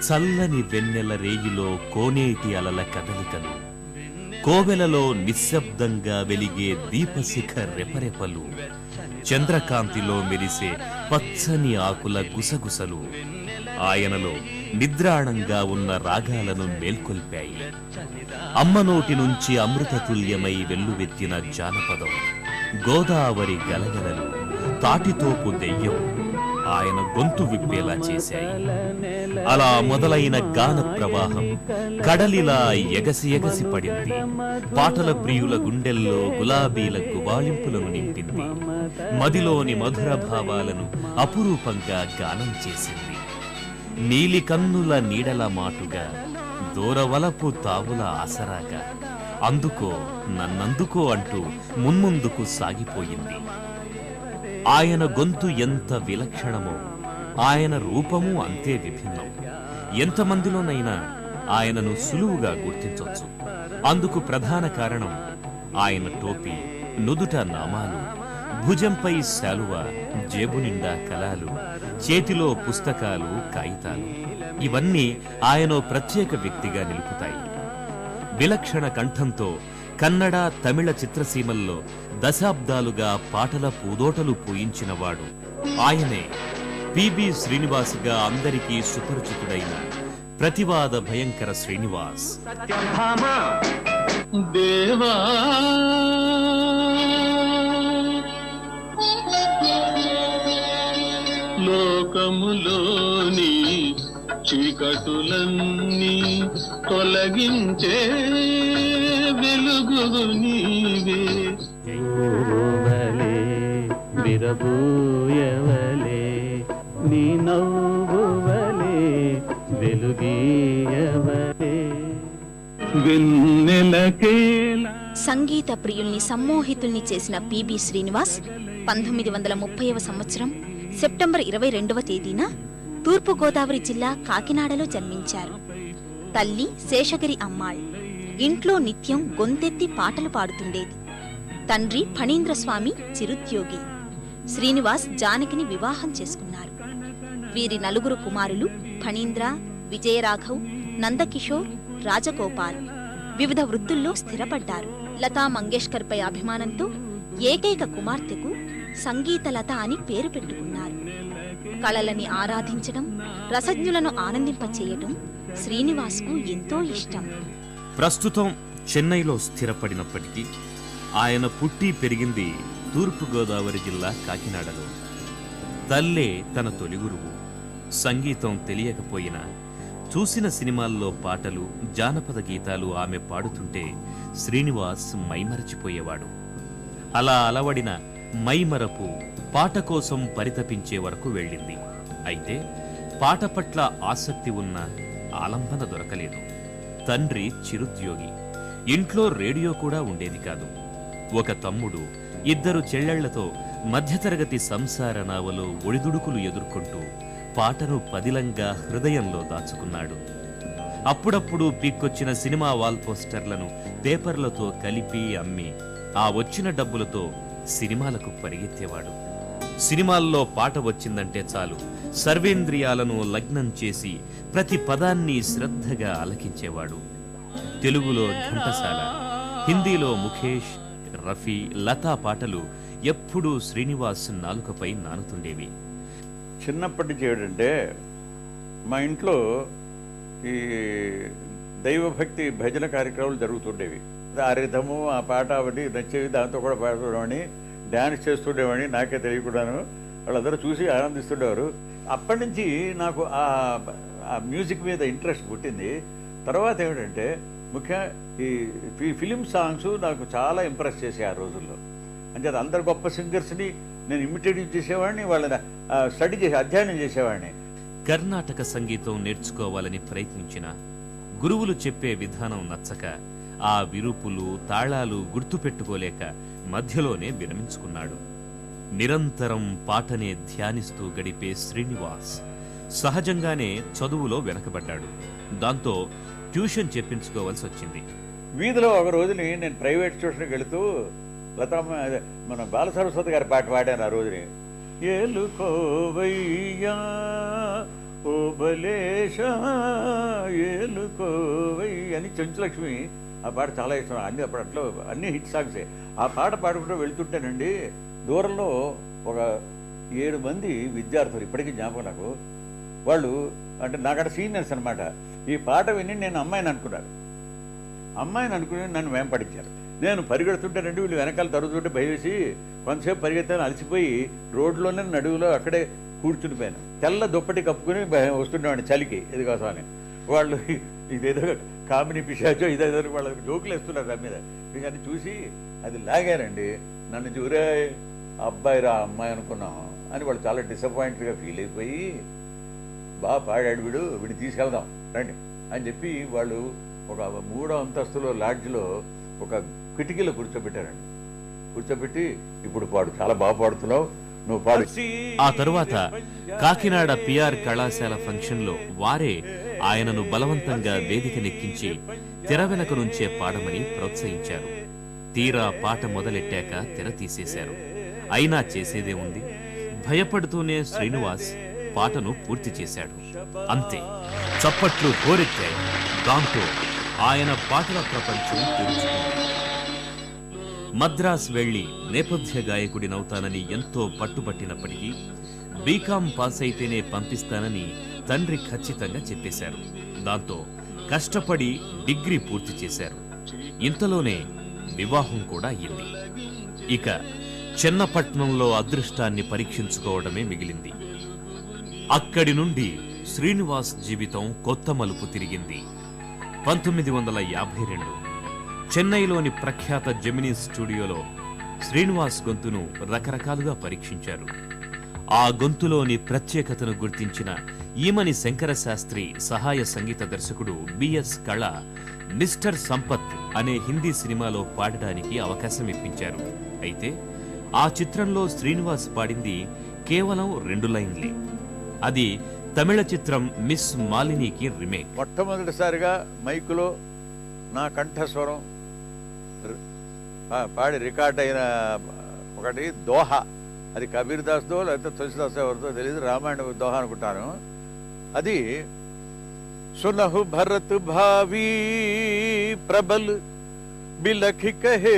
చల్లని వెన్నెల రేయిలో కోనేటి అలల కదలికలు. కోవెలలో నిశ్శబ్దంగా వెలిగే దీపశిఖ రెపరెపలు. చంద్రకాంతిలో మెరిసే పచ్చని ఆకుల గుసగుసలు. ఆయనలో నిద్రాణంగా ఉన్న రాగాలను మేల్కొల్పాయి. అమ్మ నోటి నుంచి అమృతతుల్యమై వెల్లువెత్తిన జానపదం. గోదావరి గలగలలు తాటితోపు దెయ్యం. ఆయన గొంతు విప్పేలా చేశాయి. అలా మొదలైన గాన ప్రవాహం కడలిలా ఎగసి ఎగసి పడింది. పాటల ప్రియుల గుండెల్లో గులాబీల గుబాళింపులను నింపింది. మదిలోని మధుర భావాలను అపురూపంగా గానం చేసింది. నీలి కన్నుల నీడల మాటుగా దూరవలపు తావుల ఆసరాగా అందుకో నన్నందుకో అంటూ మున్ముందుకు సాగిపోయింది. ఆయన గొంతు ఎంత విలక్షణమో ఆయన రూపము అంతే విభిన్నం. ఎంతమందిలోనైనా ఆయనను సులువుగా గుర్తించవచ్చు అందుకు ప్రధాన కారణం ఆయన టోపీ నుదుట నామాలు భుజంపై శాలువ జేబు నిండా కళాలు చేతిలో పుస్తకాలు కాగితాలు. ఇవన్నీ ఆయన ప్రత్యేక వ్యక్తిగా నిలుపుతాయి. విలక్షణ కంఠంతో కన్నడ తమిళ చిత్రసీమల్లో దశాబ్దాలుగా పాటల పూదోటలు పూయించినవాడు. ఆయనే పిబి శ్రీనివాస్గా అందరికీ సుపరిచితుడైన ప్రతివాద భయంకర శ్రీనివాస్. దేవా! లోకములోని చీకటులన్నీ తొలగించే వెలుగు నీవే. విరబూయవలే నీ నవ్వువలే వెలుగీయవలే. వెన్నెలకేలా సంగీత ప్రియుల్ని సమ్మోహితుల్ని చేసిన పిబి శ్రీనివాస్ పంతొమ్మిది వందల ముప్పైవ సంవత్సరం సెప్టెంబర్ ఇరవై రెండవ తేదీన తూర్పుగోదావరి జిల్లా కాకినాడలో జన్మించారు. తల్లి శేషగిరి అమ్మాళ్ ఇంట్లో నిత్యం గొంతెత్తి పాటలు పాడుతుండేది. తండ్రి ఫణీంద్రస్వామి చిరుద్యోగి. శ్రీనివాస్ జానకిని వివాహం చేసుకున్నారు. వీరి నలుగురు కుమారులు ఫణీంద్ర విజయరాఘవ్ నందకిషోర్ రాజగోపాల్. వివిధ వృత్తుల్లో స్థిరపడ్డారు. లతా మంగేష్కర్పై అభిమానంతో ఏకైక కుమార్తెకు సంగీతలత అని పేరు పెట్టుకున్నారు. కళలని ఆరాధించడం రసజ్ఞులను ఆనందింపచేయటం శ్రీనివాస్కు ఎంతో ఇష్టం. ప్రస్తుతం చెన్నైలో స్థిరపడినప్పటికీ ఆయన పుట్టి పెరిగింది తూర్పుగోదావరి జిల్లా కాకినాడలో. తల్లే తన తొలి గురువు. సంగీతం తెలియకపోయినా చూసిన సినిమాల్లో పాటలు జానపద గీతాలు ఆమె పాడుతుంటే శ్రీనివాస్ మైమరచిపోయేవాడు. అలా అలవడిన మైమరపు పాట కోసం పరితపించే వరకు వెళ్ళింది. అయితే పాట పట్ల ఆసక్తి ఉన్న ఆలంబన దొరకలేదు. తండ్రి చిరుద్యోగి. ఇంట్లో రేడియో కూడా ఉండేది కాదు. ఒక తమ్ముడు ఇద్దరు చెల్లెళ్ళతో మధ్యతరగతి సంసార నావలో ఒడిదుడుకులు ఎదుర్కొంటూ పాటను పదిలంగా హృదయంలో దాచుకున్నాడు. అప్పుడప్పుడు పీక్కొచ్చిన సినిమా వాల్ పోస్టర్లను పేపర్లతో కలిపి అమ్మి ఆ వచ్చిన డబ్బులతో సినిమాలకు పరిగెత్తేవాడు. సినిమాల్లో పాట వచ్చిందంటే చాలు. సర్వేంద్రియాలను లగ్నం చేసి ప్రతి పదాన్ని శ్రద్ధగా అలకించేవాడు. తెలుగులో ఘంటసాల హిందీలో ముఖేష్ రఫీ లతా పాటలు ఎప్పుడూ శ్రీనివాస్ నాలుకపై నానుతుండేవి. చిన్నప్పటి చేయడంటే ఏమిటంటే మా ఇంట్లో ఈ దైవభక్తి భజన కార్యక్రమాలు జరుగుతుండేవి. ఆ రిధము ఆ పాట అవన్నీ నచ్చేవి దాంతో కూడా పాడుతుండేవాడిని. డ్యాన్స్ చేస్తుండేవాడిని నాకే తెలియకుండాను. వాళ్ళందరూ చూసి ఆనందిస్తుండేవారు. అప్పటి నుంచి నాకు ఆ మ్యూజిక్ మీద ఇంట్రెస్ట్ పుట్టింది. తర్వాత ఏమిటంటే ముఖ్య ఈ ఫిలిం సాంగ్స్ నాకు చాలా ఇంప్రెస్ చేసాయి ఆ రోజుల్లో. అంటే అందరు గొప్ప సింగర్స్ని నేను ఇమిటేట్ చేసేవాడిని వాళ్ళని స్టడీ చేసి అధ్యయనం చేసేవాడిని. కర్ణాటక సంగీతం నేర్చుకోవాలని ప్రయత్నించిన గురువులు చెప్పే విధానం నచ్చక ఆ విరుపులు తాళాలు గుర్తుపెట్టుకోలేక మధ్యలోనే విరమించుకున్నాడు. నిరంతరం పాటనే ధ్యానిస్తూ గడిపే శ్రీనివాస్ సహజంగానే చదువులో వెనకబడ్డాడు. దాంతో ట్యూషన్ చెప్పించుకోవాల్సి వచ్చింది. వీధిలో ఒక రోజుని నేను ప్రైవేట్ ట్యూషన్కి వెళుతూ లతమ్మ మన బాల సరస్వతి గారి పాట పాడాను ఆ రోజుని. ఏలుకోవయ్యా ఓ బలేశ ఏలుకోవై అని చెంచులక్ష్మి ఆ పాట చాలా ఇష్టం. అన్ని అప్పుడు అట్లా అన్ని హిట్ సాంగ్సే. ఆ పాట పాడుకుంటూ వెళ్తుంటేనండి దూరంలో ఒక ఏడు మంది విద్యార్థులు ఇప్పటికీ జ్ఞాపకం నాకు వాళ్ళు అంటే నాకడ సీనియర్స్ అనమాట ఈ పాట విని నేను అమ్మాయిని అనుకున్నాను. అమ్మాయిని అనుకుని నన్ను వెంపడించారు. నేను పరిగెడుతుంటేనండి వీళ్ళు వెనకాల తరుగుతుంటే భయవేసి కొంతసేపు పరిగెత్తాను అలసిపోయి రోడ్లోనే నడువులో అక్కడే కూర్చుని పోయాను. తెల్ల దుప్పటి కప్పుకుని భయ- వస్తుండేవాడిని చలికి ఇది కోసమని అని వాళ్ళు ఇదేదో కామిని పిశాచో ఇదేదో వాళ్ళకి జోకులు వేస్తున్నారు దాని మీద. ఇక అది చూసి అది లాగారండి. నన్ను చూరే అబ్బాయి రా అమ్మాయి అనుకున్నాం అని వాళ్ళు చాలా డిసప్పాయింట్గా ఫీల్ అయిపోయి బాగా పాడాడు వీడు వీడిని తీసుకెళ్దాం రండి అని చెప్పి వాళ్ళు ఒక మూడో అంతస్తులో లాడ్జ్లో ఒక కిటికీలో కూర్చోబెట్టారండి. కూర్చోబెట్టి ఇప్పుడు పాడు చాలా బాగా పాడుతున్నావు నువ్వు పాడు. ఆ తరువాత కాకినాడ పిఆర్ కళాశాల ఫంక్షన్లో వారే ఆయనను బలవంతంగా వేదికనెక్కించి తెర వెనక నుంచే పాడమని ప్రోత్సహించారు. తీరా పాట మొదలెట్టాక తెర తీసేశారు. అయినా చేసేదే ఉంది. భయపడుతూనే శ్రీనివాస్ పాటను పూర్తి చేశాడు. అంతే. చప్పట్లు హోరెత్తాయి. దాంతో ఆయన పాటల ప్రపంచం తెరుచుకుంది. మద్రాస్ వెళ్ళి నేపథ్య గాయకుడినవుతానని ఎంతో పట్టుబట్టినప్పటికీ బీకాం పాస్ అయితేనే పంపిస్తానని తండ్రి ఖచ్చితంగా చెప్పేశారు. దాంతో కష్టపడి డిగ్రీ పూర్తి చేశారు. ఇంతలోనే వివాహం కూడా అయ్యింది ఇక చెన్నపట్నంలో అదృష్టాన్ని పరీక్షించుకోవడమే మిగిలింది. అక్కడి నుండి శ్రీనివాస్ జీవితం కొత్త మలుపు తిరిగింది. పంతొమ్మిది వందల యాభై రెండు చెన్నైలోని ప్రఖ్యాత జెమినీ స్టూడియోలో శ్రీనివాస్ గొంతును రకరకాలుగా పరీక్షించారు. ఆ గొంతులోని ప్రత్యేకతను గుర్తించిన ఈమని శంకర శాస్త్రి సహాయ సంగీత దర్శకుడు బిఎస్ కళ మిస్టర్ సంపత్ అనే హిందీ సినిమాలో పాడడానికి అవకాశం ఇప్పించారు. అయితే ఆ చిత్రంలో శ్రీనివాస్ పాడింది కేవలం రెండు లైన్లే. అది తమిళ చిత్రం మిస్ మాలినికి రిమేక్. మొట్టమొదటిసారిగా మైకులో నా కంఠస్వరం పాడి రికార్డ్ అయిన ఒకటి దోహ. అది కబీర్ దాస్దో లేకపోతే తులసిదాస్ ఎవరిదో తెలియదు రామాయణ దోహ అనుకుంటాను. అది సునహు భరత్ భావి ప్రబల్ బిలఖి కహే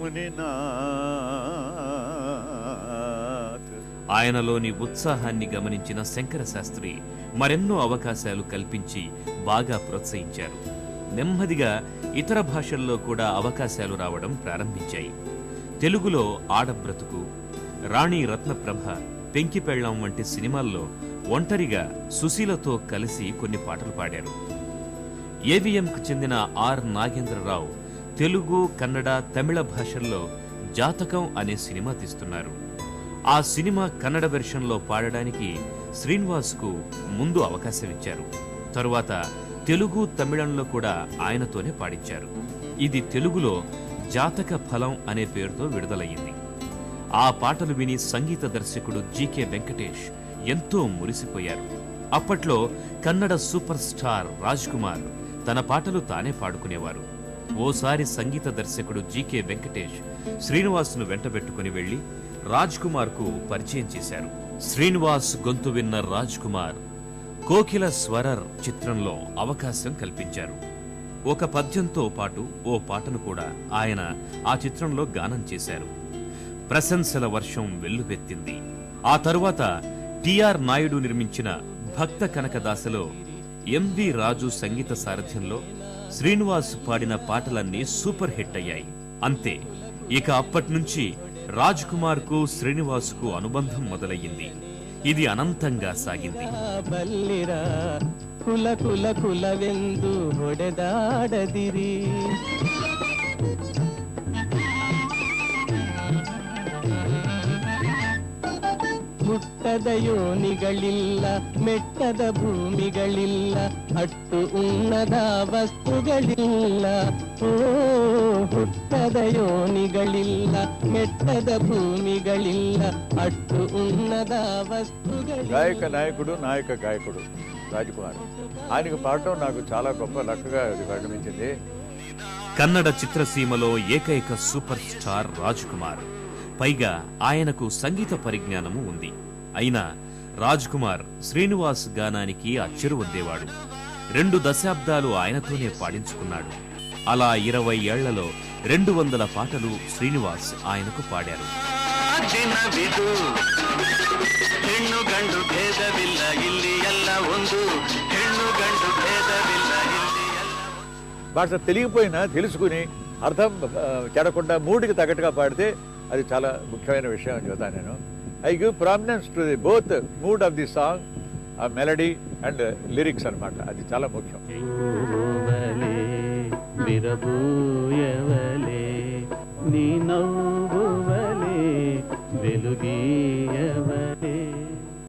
మునినాథ్. ఆయనలోని ఉత్సాహాన్ని గమనించిన శంకర శాస్త్రి మరెన్నో అవకాశాలు కల్పించి బాగా ప్రోత్సహించారు. నెమ్మదిగా ఇతర భాషల్లో కూడా అవకాశాలు రావడం ప్రారంభించాయి. తెలుగులో ఆడబ్రతుకు రాణి రత్నప్రభ పెంకిపెళ్ళాం వంటి సినిమాల్లో ఒంటరిగా సుశీలతో కలిసి కొన్ని పాటలు పాడారు. ఏవిఎంకు చెందిన ఆర్ నాగేంద్రరావు తెలుగు కన్నడ తమిళ భాషల్లో జాతకం అనే సినిమా తీస్తున్నారు. ఆ సినిమా కన్నడ వెర్షన్లో పాడడానికి శ్రీనివాస్కు ముందు అవకాశం ఇచ్చారు. తరువాత తెలుగు తమిళంలో కూడా ఆయనతోనే పాడించారు. ఇది తెలుగులో జాతక ఫలం అనే పేరుతో విడుదలయ్యింది. ఆ పాటలు విని సంగీత దర్శకుడు జీకే వెంకటేష్ ఎంతో మురిసిపోయారు. అప్పట్లో కన్నడ సూపర్ స్టార్ రాజ్ కుమార్ తన పాటలు తానే పాడుకునేవారు. ఓసారి సంగీత దర్శకుడు జీకే వెంకటేష్ శ్రీనివాస్ను వెంటబెట్టుకుని వెళ్ళి రాజ్ కుమార్కు పరిచయం చేశారు. శ్రీనివాస్ గొంతు విన్న రాజ్ కుమార్ కోకిల స్వరర్ చిత్రంలో అవకాశం కల్పించారు. ఒక పద్యంతో పాటు ఓ పాటను కూడా ఆయన ఆ చిత్రంలో గానం చేశారు. ప్రశంసల వర్షం వెల్లువెత్తింది. ఆ తరువాత టిఆర్ నాయుడు నిర్మించిన భక్త కనకదాసలో ఎంవి రాజు సంగీత సారథ్యంలో శ్రీనివాస్ పాడిన పాటలన్నీ సూపర్ హిట్ అయ్యాయి అంతే ఇక అప్పట్నుంచి రాజ్ కుమార్ కు శ్రీనివాస్ కు అనుబంధం మొదలయ్యింది ఇది అనంతంగా సాగింది ಬಲ್ಲಿರ ಕುಲ ಕುಲ ಕುಲವೆಂದು ಹೊಡೆದಾಡದಿರಿ ಮುಟ್ಟದ ಯೋನಿಗಳಿಲ್ಲ ಮೆಟ್ಟದ ಭೂಮಿಗಳಿಲ್ಲ ಅಟ್ಟು ಉನ್ನದ ವಸ್ತುಗಳಿಲ್ಲ ಓ ಹುಟ್ಟದ ಯೋನಿಗಳಿಲ್ಲ ಮೆಟ್ಟದ ಭೂಮಿಗಳಿಲ್ಲ ಅಟ್ಟು ಉನ್ನದ ವಸ್ತುಗಳಿಲ್ಲ గాయక నాయకుడు నాయక గాయకుడు రాజకుమార్ ఆయనకు పాడటం నాకు చాలా గొప్ప లక్కగా ఇది పరిగణించింది కన్నడ చిత్రసీమలో ఏకైక సూపర్ స్టార్ రాజ్ కుమార్ పైగా ఆయనకు సంగీత పరిజ్ఞానము ఉంది అయినా రాజ్ కుమార్ శ్రీనివాస్ గానానికి అచ్చెరువద్దేవాడు రెండు దశాబ్దాలు ఆయనతోనే పాడించుకున్నాడు. అలా ఇరవై ఏళ్ళలో రెండు వందల పాటలు శ్రీనివాస్ ఆయనకు పాడారు. భాష తెలియపోయినా తెలుసుకుని అర్థం చెడకుండా మూడికి తగ్గట్టుగా పాడితే అది చాలా ముఖ్యమైన విషయం అని చెబుతాను నేను I give prominence to the both mood of the song ఆ మెలడీ అండ్ లిరిక్స్ అన్నమాట. అది చాలా ముఖ్యం. విరబూయవలే నీ నవ్వువలే వెలుగీయవలే.